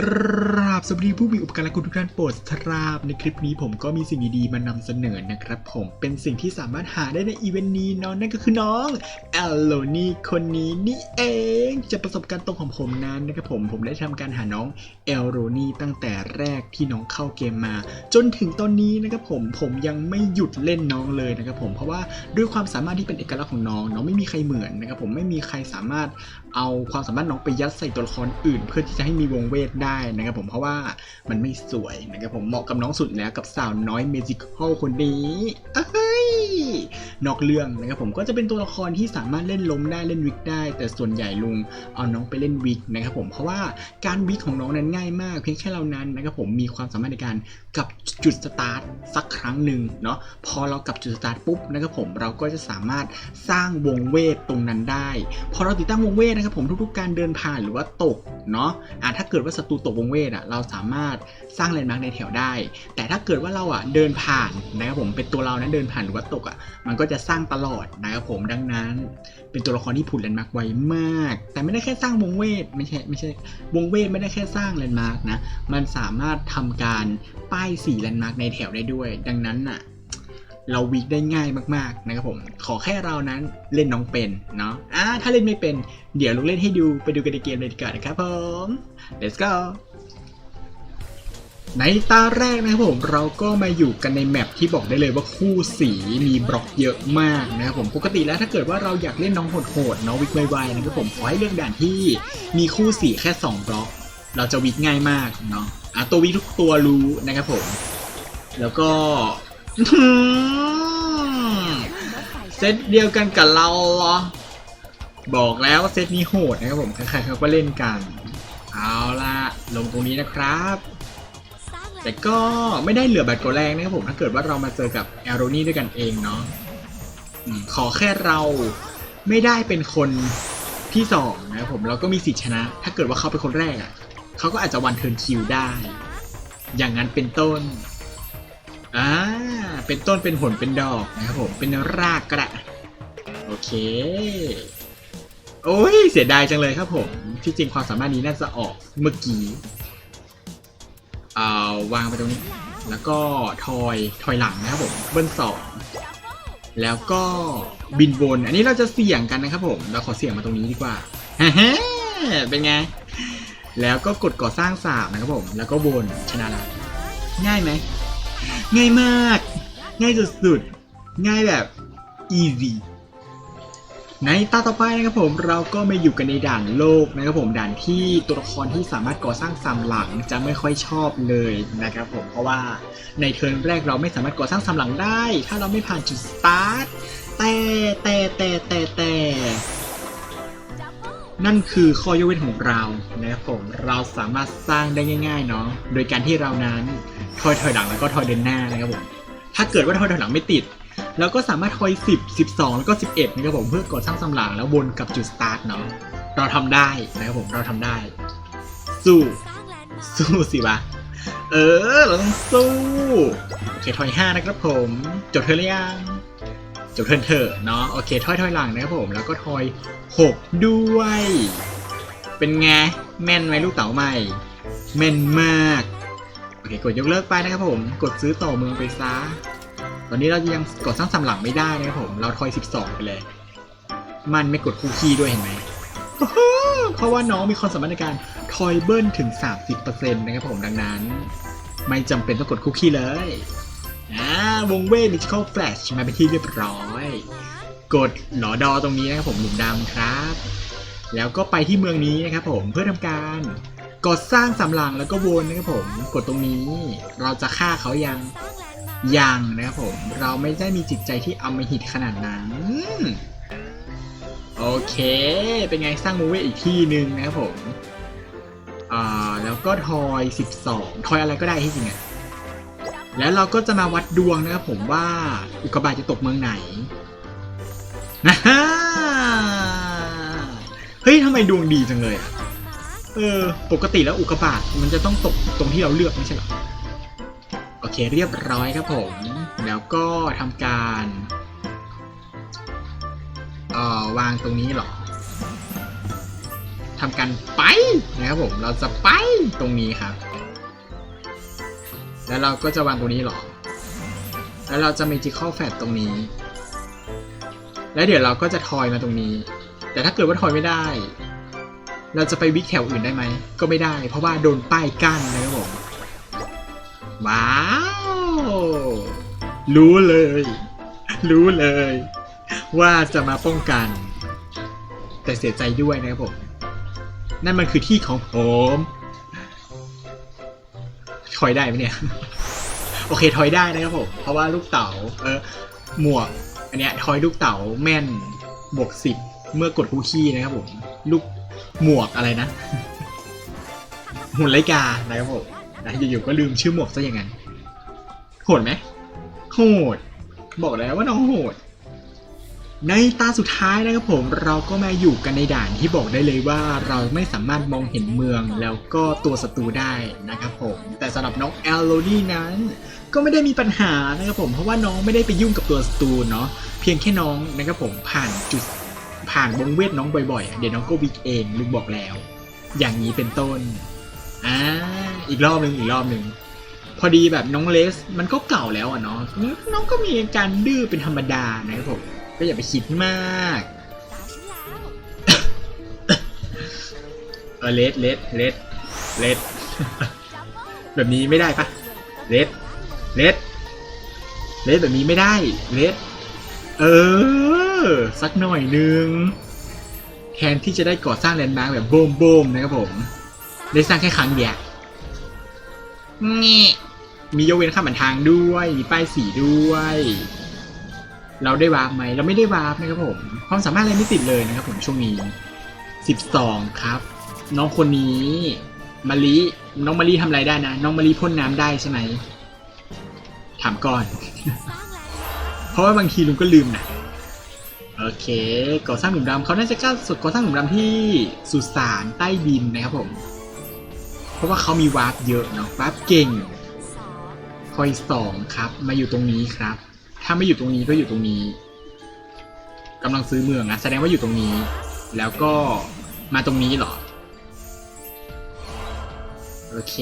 กราบสวัสดีผู้มีอุปการะคุณทุกท่านโปรดทราบในคลิปนี้ผมก็มีสิ่งดีๆมานำเสนอนะครับผมเป็นสิ่งที่สามารถหาได้ในอีเวนต์นี้เนาะนั่นก็คือน้อง อลโลนี่คนนี้นี่เองจากประสบการณ์ตรงของผมนั้นนะครับผมผมได้ทำการหาน้องแอลโลนี่ตั้งแต่แรกที่น้องเข้าเกมมา จนถึงตอนนี้นะครับผมผมยังไม่หยุดเล่นน้องเลยนะครับผมเพราะว่าด้วยความสามารถที่เป็นเอกลักษณ์ของน้องน้องไม่มีใครเหมือนนะครับผมไม่มีใครสามารถเอาความสามารถน้องไปยัดใส่ตัวละครอื่น เพื่อที่จะให้มีวงเวทได้นะครับผมเพราะว่ามันไม่สวยนะครับผมเหมาะกับน้องสุดแล้วกับสาวน้อยเมจิคอลคนนี้เอ้ยนอกเรื่องนะครับผมก็จะเป็นตัวละครที่สามารถเล่นล้มได้เล่นวิกได้ แต่ส่วนใหญ่ลุงเอาน้องไปเล่นวิกนะครับผมเพราะว่าการวิกของน้องนั้นง่ายมาก เพียงแค่เรานั้นนะครับผมมีความสามารถในการกับจุดสตาร์ทสักครั้งหนึ่งเนาะพอเรากับจุดสตาร์ทปุ๊บนะครับผมเราก็จะสามารถสร้างวงเวทตรงนั้นได้ พอเราติดตั้งวงเวทนะครับผมทุกๆการเดินผ่านหรือว่าตกเนาะอะถ้าเกิดว่าศัตรูตกวงเวทอะเราสามารถสร้างแลนด์มาร์กในแถวได้ แต่ถ้าเกิดว่าเราอะเดินผ่านนะครับผมเป็นตัวเรานั้นเดินผ่านหรือว่าตกอะมันก็จะสร้างตลอดนะครับผมดังนั้นเป็นตัวละครที่ผุดแลนด์มาร์กไวมาก แต่ไม่ได้แค่สร้างวงเวทไม่ใช่ไม่ใช่วงเวทไม่ได้แค่สร้างแลนด์มาร์กนะ มันสามารถทำการป้ายสีแลนด์มาร์กในแถวได้ด้วย ดังนั้นน่ะเราวิกได้ง่ายมากๆนะครับผม ขอแค่เรานั้นเล่นน้องเป็นเนาะอ่าถ้าเล่นไม่เป็น เดี๋ยวลุงเล่นให้ดูไปดูกันในเกมเลยดีกว่านะครับผม let's go ในตาแรกนะครับผมเราก็มาอยู่กันในแมปที่บอกได้เลยว่าคู่สีมีบล็อกเยอะมากนะครับผมปกติแล้วถ้าเกิดว่าเราอยากเล่นน้องโหดๆเนาะวิกไวๆนะครับผมขอให้เลือกด่านที่มีคู่สีแค่ 2 บล็อก เราจะวิกง่ายมากเนาะอะตัววิกทุกตัวรู้นะครับผม แล้วก็เซตเดียวกันกับเราเหรอบอกแล้วว่าเซตนี้โหดนะครับผมใครๆเขาก็เล่นกัน เอาล่ะลงตรงนี้นะครับ แต่ก็ไม่ได้เหลือแบตกแรงนะครับผมถ้าเกิดว่าเรามาเจอกับแอโรนี่ด้วยกันเองเนาะขอแค่เราไม่ได้เป็นคนที่สองนะครับผมเราก็มีสิทธิชนะ ถ้าเกิดว่าเขาเป็นคนแรกอะเขาก็อาจจะวันเทิร์นคิวได้ อย่างนั้นเป็นต้นอ่าเป็นต้นเป็นผลเป็นดอกนะครับผมเป็นรากก็ได้โอเคโอ้ยเสียดายจังเลยครับผม ที่จริงความสามารถนี้น่าจะออกเมื่อกี้าวางไปตรงนี้ แล้วก็ทอยทอยหลังนะครับผมเบิ้ลสองแล้วก็บินวนอันนี้เราจะเสี่ยงกันนะครับผมเราขอเสี่ยงมาตรงนี้ดีกว่าฮ่าฮ่าเป็นไง แล้วก็กดก่อสร้างสามนะครับผม แล้วก็วนชนะล้วง่ายไหมง่ายมาก ง่ายสุดๆง่ายแบบ easy ในตาต่อไปนะครับผมเราก็มาอยู่กันในด่านโลกนะครับผมด่านที่ตัวละครที่สามารถก่อสร้างสามหลังจะไม่ค่อยชอบเลยนะครับผมเพราะว่าในเทิร์นแรกเราไม่สามารถก่อสร้างสามหลังได้ ถ้าเราไม่ผ่านจุดสตาร์ทแต่แต่แต่แต่แต่นั่นคือข้อยกเว้นของเรานะครับผมเราสามารถสร้างได้ง่ายๆเนาะโดยการที่เรานั้นทอยถอยหลังแล้วก็ทอยเดินหน้านะครับผมถ้าเกิดว่าทอยถอยหลังไม่ติด เราก็สามารถทอย 10 12 แล้วก็ 11นะครับผมเพื่อกดสร้างสำหลังแล้ววนกลับจุดสตาร์ทเนาะเราทำได้นะครับผมเราทำได้ สู้ สู้สิวะเออ เราต้องสู้โอเคทอย5นะครับผม จบเธอหรือยังจบเทิร์นเถอะเนาะโอเคทอยถอยหลังนะครับผมแล้วก็ทอย6ด้วย เป็นไงแม่นไหมลูกเต๋าใหม่แม่นมากโอเคกดยกเลิกไปนะครับผม กดซื้อต่อเมืองไปซะ ตอนนี้เรายังกดสร้างสำหลังไม่ได้นะครับผม เราทอย 12 ไปเลย มันไม่กดคูคีย์ด้วยเห็นไหม เพราะว่าน้องมีความสามารถในการทอยเบิ้ลถึง 30%นะครับผมดังนั้น ไม่จำเป็นต้องกดคุกคีย์เลยอ่าวงเวทมิจิคอลแฟลชมาเป็นที่เรียบร้อย กดหลอดอตรงนี้นะครับผมหลุมดำครับ แล้วก็ไปที่เมืองนี้นะครับผมเพื่อทำการกดสร้างสำหลังแล้วก็วนนะครับผม กดตรงนี้ เราจะฆ่าเขายัง ยังนะครับผม เราไม่ได้มีจิตใจที่อำมหิตขนาดนั้น โอเค เป็นไงสร้างมูเวอีกที่หนึ่งนะครับผมอ่าแล้วก็ทอย 12 ทอยอะไรก็ได้ที่จริงอะแล้วเราก็จะมาวัดดวงนะครับผมว่าอุกกาบาตจะตกเมืองไหนนะฮะเฮ้ยทำไมดวงดีจังเลยอะเออ ปกติแล้วอุกกาบาตมันจะต้องตกตรงที่เราเลือกไม่ใช่หรอ อเคเรียบร้อยครับผม แล้วก็ทำการเอ่อวางตรงนี้หรอทำการไปนะครับผมเราจะไปตรงนี้ครับ แล้วเราก็จะวางตรงนี้หรอ แล้วเราจะมีจิคอลแฟตตรงนี้ แล้วเดี๋ยวเราก็จะทอยมาตรงนี้ แต่ถ้าเกิดว่าทอยไม่ได้ เราจะไปวิกแถวอื่นได้ไหม ก็ไม่ได้ เพราะว่าโดนป้ายกั้นนะครับผม ว้าว รู้เลย รู้เลย ว่าจะมาป้องกัน แต่เสียใจด้วยนะครับผม นั่นมันคือที่ของผม ถอยได้ไหมเนี่ย โอเคถอยได้นะครับผม เพราะว่าลูกเต๋าเออหมวก อันเนี้ยทอยลูกเต๋าแม่นบวกสิบเมื่อกดคูคีย์นะครับผม ลูกหมวกอะไรนะ หุ่นไรกานะครับผม นะอยู่ๆก็ลืมชื่อหมวกซะอย่างนั้นโหดไหมโหด บอกแล้วว่าน้องโหด ในตาสุดท้ายนะครับผมเราก็มาอยู่กันในด่านที่บอกได้เลยว่าเราไม่สามารถมองเห็นเมืองแล้วก็ตัวศัตรูได้นะครับผมแต่สำหรับน้องแอลโลนี่นั้น ก็ไม่ได้มีปัญหานะครับผมเพราะว่าน้องไม่ได้ไปยุ่งกับตัวศัตรูเนาะเพียงแค่น้องนะครับผมผ่านจุดผ่านวงเวทน้องบ่อยๆ เดี๋ยวน้องก็วิกเองลุงบอกแล้ว อย่างนี้เป็นต้น อ่า อีกรอบหนึ่งอีกรอบหนึ่งพอดีแบบน้องเลสมันก็เก่าแล้วอะเนาะน้องก็มีอาการดื้อเป็นธรรมดานะครับผมก็อย่าไปคิดมากเออเลสเลสเลสเลสแบบนี้ไม่ได้ปะเลสเลสเลสแบบนี้ไม่ได้เลสเออ สักหน่อยนึงแทนที่จะได้ก่อสร้างแลนด์มาร์กแบบโบมโบมนะครับผม ได้สร้างแค่ครั้งเดียว นี่มียกเว้นข้ามผ่านทางด้วย มีป้ายสีด้วย เราได้วาร์ปไหม เราไม่ได้วาร์ปนะครับผม ความสามารถอะไรไม่ติดเลยนะครับผมช่วงนี้ 12 ครับ น้องคนนี้มาลิน้องมารีทำอะไรได้นะ น้องมารีพ่นน้ำได้ใช่ไหม ถามก่อน เพราะว่าบางทีลุงก็ลืมนะโอเคก่อสร้างหลุมดำเขาน่าจะกล้าสุดก่อสร้างหลุมดำที่สุสานใต้ดินนะครับผม เพราะว่าเขามีวาร์ปเยอะเนาะวาร์ปเก่งคอยสองครับ มาอยู่ตรงนี้ครับ ถ้าไม่อยู่ตรงนี้ก็อยู่ตรงนี้กำลังซื้อเมืองอะแสดงว่าอยู่ตรงนี้ แล้วก็มาตรงนี้หรอ โอเค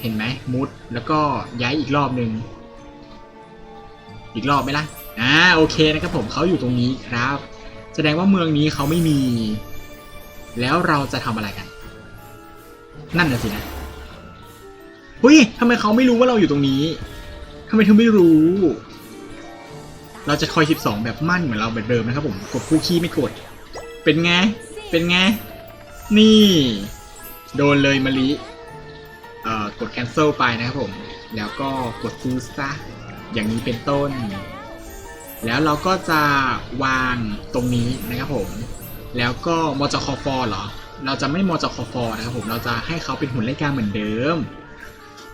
เห็นไหมมุดแล้วก็ย้ายอีกรอบหนึ่งอีกรอบไหมล่ะอ่าโอเคนะครับผมเขาอยู่ตรงนี้ครับ แสดงว่าเมืองนี้เขาไม่มี แล้วเราจะทำอะไรกัน นั่นน่ะสินะเฮ้ยทำไมเขาไม่รู้ว่าเราอยู่ตรงนี้ทำไมถึงไม่รู้ เราจะคอย 12 แบบมั่นเหมือนเราแบบเดิมนะครับผม กดคู่ขี้ไม่กด เป็นไง เป็นไง นี่ โดนเลยมาลิเอ่อกด cancel ไปนะครับผม แล้วก็กดซื้อซะ อย่างนี้เป็นต้น แล้วเราก็จะวางตรงนี้นะครับผม แล้วก็มจคอฟเหรอ เราจะไม่มจคอฟนะครับผมเราจะให้เขาเป็นหุ่นไล่กาเหมือนเดิม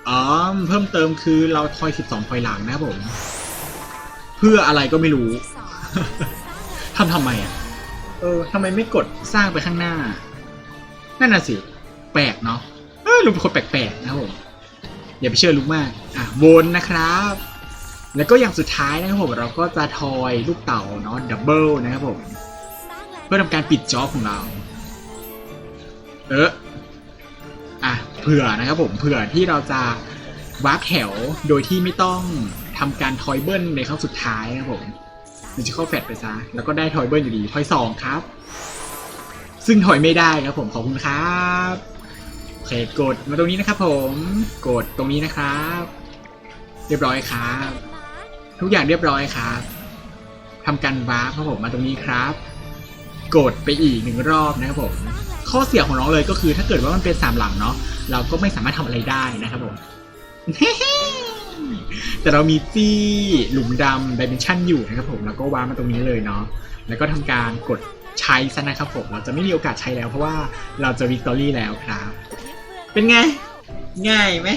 อ๋อเพิ่มเติมคือเราทอย 12พอยหลังนะครับผม เพื่ออะไรก็ไม่รู้ทำทำไมอะ เออทำไมไม่กดสร้างไปข้างหน้า นั่นน่ะสิ แปลกเนาะเออลุงเป็นคนแปลกๆนะครับผม อย่าไปเชื่อลุงมาก อะวนนะครับ แล้วก็อย่างสุดท้ายนะครับผมเราก็จะทอยลูกเต่าเนาะดับเบิลนะครับผม เพื่อทำการปิดจ็อบของเรา เอออะเผื่อนะครับผมเผื่อที่เราจะวาร์ปแถวโดยที่ไม่ต้องทำการทอยเบิลในครั้งสุดท้ายนะครับผมมันจะเข้าแฟดไปซะ แล้วก็ได้ทอยเบิลอยู่ดีทอยสองครับ ซึ่งถอยไม่ได้ครับผมขอบคุณครับโอเคกดมาตรงนี้นะครับผมกดตรงนี้นะครับ เรียบร้อยครับ ทุกอย่างเรียบร้อยครับทำการวาร์ปครับผมมาตรงนี้ครับ กดไปอีกหนึ่งรอบนะครับผม ข้อเสียของน้องเลยก็คือ ถ้าเกิดว่ามันเป็นสามหลังเนาะเราก็ไม่สามารถทำอะไรได้นะครับผมแต่เรามีจี้หลุมดำดิเมนชันอยู่นะครับผมแล้วก็วางมาตรงนี้เลยเนาะแล้วก็ทำการกดใช้ซะนะครับผมเราจะไม่มีโอกาสใช้แล้ว เพราะว่าเราจะวิกตอรี่แล้วครับ เป็นไง ง่ายไหม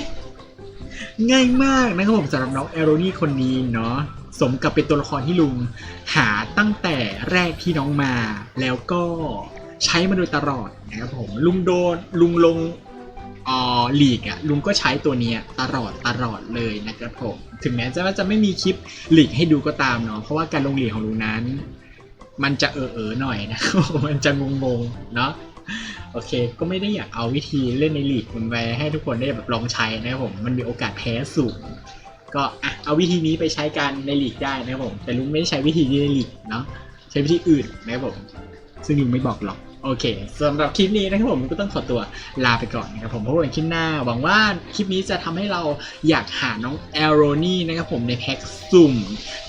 ง่ายมากนะครับผมสำหรับน้องแอโรนี่คนนี้เนาะสมกับเป็นตัวละครที่ลุงหาตั้งแต่แรกที่น้องมาแล้วก็ ใช้มาโดยตลอดนะครับผมลุงโดนลุงลงอ่อลีกอะลุงก็ใช้ตัวเนี้ยตลอดตลอดเลยนะครับผมถึงแม้จะว่าจะไม่มีคลิปหลีกให้ดูก็ตามเนาะเพราะว่าการลงหลีกของลุงนั้น มันจะเออเออหน่อยนะมันจะงงๆเนาะโอเค ก็ไม่ได้อยากเอาวิธีเล่นในลีกมันไปให้ทุกคนได้แบบลองใช้นะครับผมมันมีโอกาสแพ้สูงก็อะเอาวิธีนี้ไปใช้กันในลีกได้นะครับผมแต่ลุงไม่ได้ใช้วิธีนี้ในลีกเนาะใช้วิธีอื่นนะครับผม ซึ่งลุงไม่บอกหรอก โอเคสำหรับคลิปนี้นะครับผมก็ต้องขอตัวลาไปก่อนนะครับผมเพราะว่าคลิปหน้า หวังว่าคลิปนี้จะทำให้เราอยากหาน้องแอโรนี่นะครับผมในแพ็กสุ่ม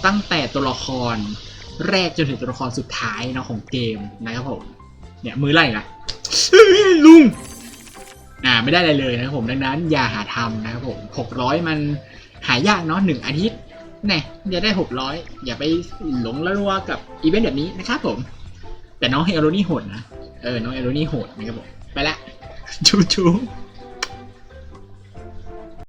ตั้งแต่ตัวละครแรกจนถึงตัวละครสุดท้ายเนาะของเกมนะครับผม เนี่ยมือไล่ละลุงอ่าไม่ได้อะไรเลยนะครับผมดังนั้น อย่าหาทำนะครับผมหกร้อยมันหายากเนาะหนึ่งอาทิตย์แน่อย่าได้หกร้อยอย่าไปหลงละรัวกับอีเวนต์แบบนี้นะครับผม แต่น้องเฮโรนี่โหดนะ เออ น้องเฮโรนี่โหดนะครับผม ไปละ ชูชู